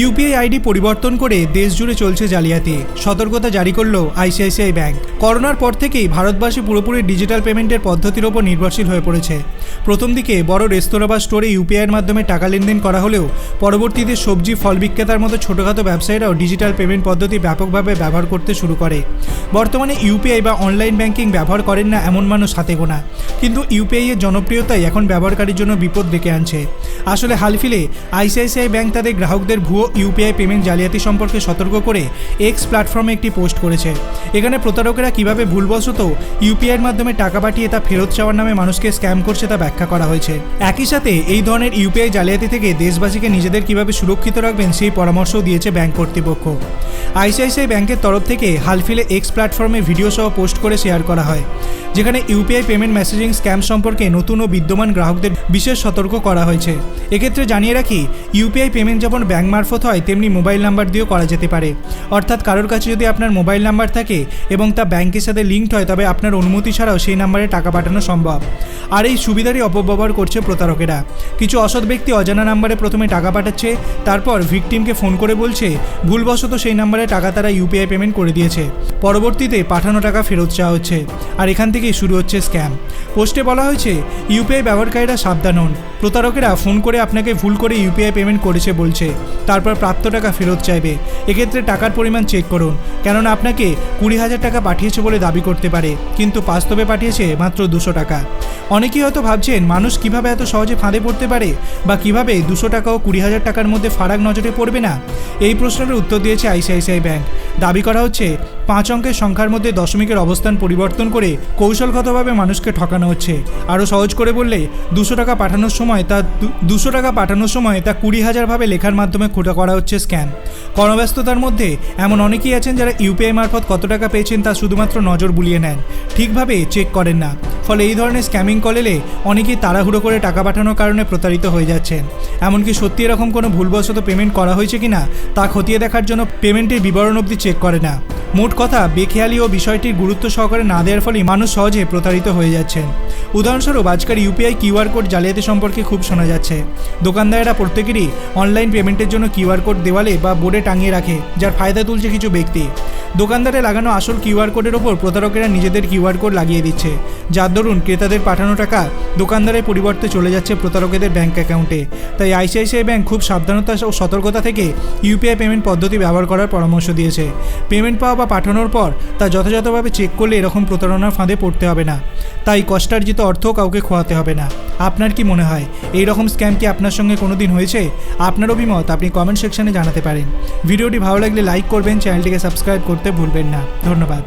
UPI ID পরিবর্তন করে দেশ জুড়ে চলছে জালিয়াতি। সতর্কতা জারি করল আইসিআইসিআই ব্যাংক। করোনার পর থেকেই ভারতবাসী পুরোপুরি ডিজিটাল পেমেন্টের পদ্ধতির ওপর নির্ভরশীল হয়ে পড়েছে। প্রথম দিকে বড় রেস্তোরাঁ বা স্টোরে ইউপিআইয়ের মাধ্যমে টাকা লেনদেন করা হলেও পরবর্তীতে সবজি, ফল বিক্রেতার মতো ছোটোখাটো ব্যবসায়ীরাও ডিজিটাল পেমেন্ট পদ্ধতি ব্যাপকভাবে ব্যবহার করতে শুরু করে। বর্তমানে ইউপিআই বা অনলাইন ব্যাংকিং ব্যবহার করেন না এমন মানুষ হাতে গোনা। কিন্তু ইউপিআই এর জনপ্রিয়তাই এখন ব্যবহারকারীর জন্য বিপদ ডেকে আনছে। আসলে হালফিলে আইসিআইসিআই ব্যাংক তাদের গ্রাহকদের ভুয়ো ইউপিআই পেমেন্ট জালিয়াতি সম্পর্কে সতর্ক করে এক্স প্ল্যাটফর্মে একটি পোস্ট করেছে। এখানে প্রতারকেরা কীভাবে ভুলবশত ইউপিআইয়ের মাধ্যমে টাকা পাঠিয়ে তা ফেরত চাওয়ার নামে মানুষকে স্ক্যাম করছে তা ব্যাখ্যা করা হয়েছে। একই সাথে এই ধরনের ইউপিআই জালিয়াতি থেকে দেশবাসীকে নিজেদের কীভাবে সুরক্ষিত রাখবেন সেই পরামর্শও দিয়েছে ব্যাংক কর্তৃপক্ষ। আইসিআইসিআই ব্যাংকের তরফ থেকে হালফিলে এক্স প্ল্যাটফর্মে ভিডিও সহ পোস্ট করে শেয়ার করা হয়, যেখানে ইউপিআই পেমেন্ট মেসেজিং স্ক্যাম সম্পর্কে নতুন ও বিদ্যমান গ্রাহকদের বিশেষ সতর্ক করা হয়েছে। এক্ষেত্রে জানিয়ে রাখি ইউপিআই পেমেন্ট যেমন ব্যাংক মারফত হয়, তেমনি মোবাইল নাম্বার দিয়েও করা যেতে পারে। অর্থাৎ কারোর কাছে যদি আপনার মোবাইল নাম্বার থাকে এবং তা ব্যাংকের সাথে লিঙ্কড হয়, তবে আপনার অনুমতি ছাড়াও সেই নাম্বারে টাকা পাঠানো সম্ভব। আর এই সুবিধারই অপব্যবহার করছে প্রতারকেরা। কিছু অসৎ ব্যক্তি অজানা নাম্বারে প্রথমে টাকা পাঠাচ্ছে, তারপর ভিকটিমকে ফোন করে বলছে, ভুলবশত সেই নাম্বারে টাকা তারা ইউপিআই পেমেন্ট করে দিয়েছে। পরবর্তীতে পাঠানো টাকা ফেরত চাওয়া হচ্ছে। আর এখান থেকেই শুরু হচ্ছে স্ক্যাম পোস্টে বলা হয়েছে ইউপিআই ব্যবহারকারীরা সাবধান হন। প্রতারকেরা ফোন করে আপনাকে ভুল করে ইউপিআই পেমেন্ট করেছে বলছে। তারপর প্রাপ্ত টাকা ফেরত চাইবে। এক্ষেত্রে টাকার পরিমাণ চেক করুন। কেননা আপনাকে কুড়ি হাজার টাকা পাঠিয়েছে বলে দাবি করতে পারে, কিন্তু বাস্তবে পাঠিয়েছে মাত্র দুশো টাকা। অনেকেই হয়তো ভাবছেন, মানুষ কীভাবে এত সহজে ফাঁদে পড়তে পারে? বা কীভাবে দুশো টাকা ও কুড়ি হাজার টাকার মধ্যে ফারাক নজরে পড়বে না? এই প্রশ্নের উত্তর দিয়েছে আইসিআইসিআই ব্যাংক। দাবি করা হচ্ছে, পাঁচ অঙ্কের সংখ্যার মধ্যে দশমিকের অবস্থান পরিবর্তন করে কৌশলগতভাবে মানুষকে ঠকানো হচ্ছে। আরও সহজ করে বললে, দুশো টাকা পাঠানোর সময় তা দুশো টাকা পাঠানোর সময় তা কুড়ি হাজারভাবে লেখার মাধ্যমে খোটা করা হচ্ছে স্ক্যাম। কর্মব্যস্ততার মধ্যে এমন অনেকেই আছেন যারা ইউপিআই মারফত কত টাকা পেয়েছেন তা শুধুমাত্র নজর বুলিয়ে নেন। ঠিকভাবে চেক করেন না। ফলে এই ধরনের স্ক্যামিং কল এলে অনেকেই তাড়াহুড়ো করে টাকা পাঠানোর কারণে প্রতারিত হয়ে যাচ্ছেন। এমনকি সত্যি এরকম কোনো ভুলবশত পেমেন্ট করা হয়েছে কি না তা খতিয়ে দেখার জন্য পেমেন্টের বিবরণ অবধি চেক করে না। মোট কথা, বেখেয়ালি ও বিষয়টির গুরুত্ব সহকারে না দেওয়ার ফলে মানুষ সহজে প্রতারিত হয়ে যাচ্ছেন। উদাহরণস্বরূপ আজকাল ইউপিআই কিউআর কোড জালিয়াতি সম্পর্কে খুব শোনা যাচ্ছে। দোকানদারেরা প্রত্যেকেরই অনলাইন পেমেন্টের জন্য কিউআর কোড দেওয়ালে বা বোর্ডে টাঙিয়ে রাখে, যার ফায়দা তুলছে কিছু ব্যক্তি। দোকানদারে লাগানো আসল কিউআর কোডের ওপর প্রতারকেরা নিজেদের কিউআর কোড লাগিয়ে দিচ্ছে। যার দরুন ক্রেতাদের পাঠানো টাকা দোকানদারের পরিবর্তে চলে যাচ্ছে প্রতারকদের ব্যাঙ্ক অ্যাকাউন্টে তাই আইসিআইসিআই ব্যাঙ্ক খুব সাবধানতা ও সতর্কতা থেকে ইউপিআই পেমেন্ট পদ্ধতি ব্যবহার করার পরামর্শ দিয়েছে। পেমেন্ট পাওয়া বা পাঠানোর পর তা যথাযথভাবে চেক করলে এরকম প্রতারণার ফাঁদে পড়তে হবে না। তাই কষ্টার্জিত অর্থ কাউকে খোয়াতে হবে না। আপনার কি মনে হয়? এই রকম স্ক্যাম কি আপনার সঙ্গে কোনো দিন হয়েছে? আপনার অভিমত আপনি কমেন্ট সেকশনে জানাতে পারেন। ভিডিওটি ভালো লাগলে লাইক করবেন চ্যানেলটিকে সাবস্ক্রাইব করতে ভুলবেন না। ধন্যবাদ।